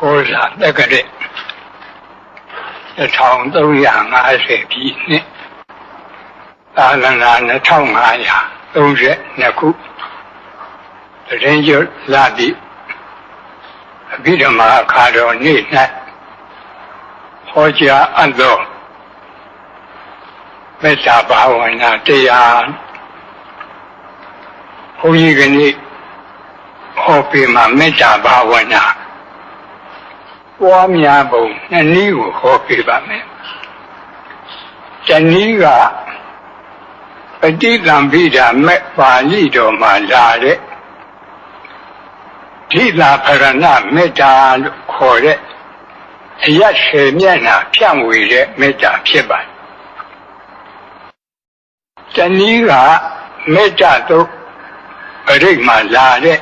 ကိုးစားတက္ကရက်1350ပြည့်နှစ်သာလနာ2532ခုတရင်ကျွလာပြီအဘိဓမ္မာအခါတော်နေ့၌ဟောကြားအပ်သောမေတ္တာဘာဝနာတရားဘုန်းကြီးကနေ့ဟောပြမှာမေတ္တာဘာဝနာ ပွားများပုံနှစ်နည်းကိုဟောပြပါမယ်။တနည်းကပဋိသင်္ပိဓာမဲ့ပါဠိတော်မှာလာတဲ့ဓိလာဖရဏမေတ္တာလို့ခေါ်တဲ့အရရှေမျက်နှာဖြန့်ဝေတဲ့မေတ္တာဖြစ်ပါတယ်။တနည်းကမေတ္တာတော့ပရိတ်မှာလာတဲ့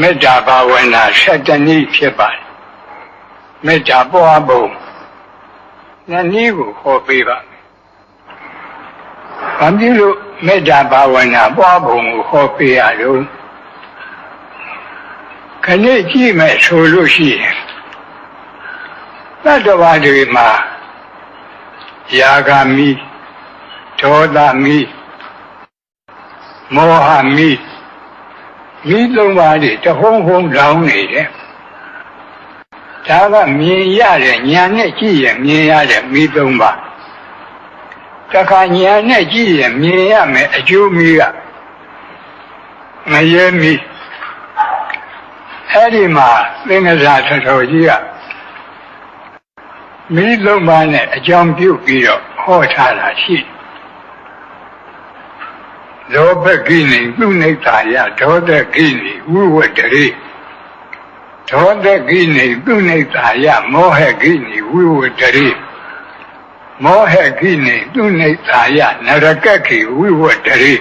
မေတ္တာဘာဝနာ7နည်းဖြစ်ပါတယ် မေတ္တာပွားပုံနှစ်နည်းကိုဟောပေးပါမယ်။ဘာဖြစ်လို့မေတ္တာဘာဝနာပွားပုံကိုဟောပေးရလို့ခဏကြည့်မယ်ဆိုလို့ရှိရင်တတ္တဝါတွေမှာယာဂမီဒေါသမီမောဟမီမိသုံးပါးတွေတဟုံးဟုံးလောင်းနေတယ် ဒါကမြင်ရတဲ့ညာနဲ့ကြည့်ရင်မြင်ရတဲ့မိသုံးပါးတခါညာနဲ့ကြည့်ရင်မြင်ရမယ်အကျိုးမီးကမရဲမီးအဲ့ဒီမှာသင်္ကစားထတော်ကြီးကမိသုံးပါးနဲ့အကြောင်းပြုပြီးတော့ဟောထားတာရှိတယ်လောဘကိနေသူနိဋ္ဌာယဒေါသကိနေဝိဝတ္တရေ ဒေါသကိနေသူနိဋ္ဌာယမောဟကိနေဝိဝတ္တရေမောဟကိနေသူနိဋ္ဌာယနရကကိဝိဝတ္တရေ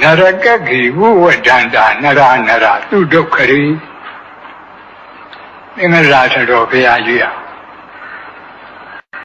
နရကကိဝိဝတ္တန္တာနရနရသူဒုက္ခရေသင်္ဃရာတော်ဘုရားကြီးอ่ะ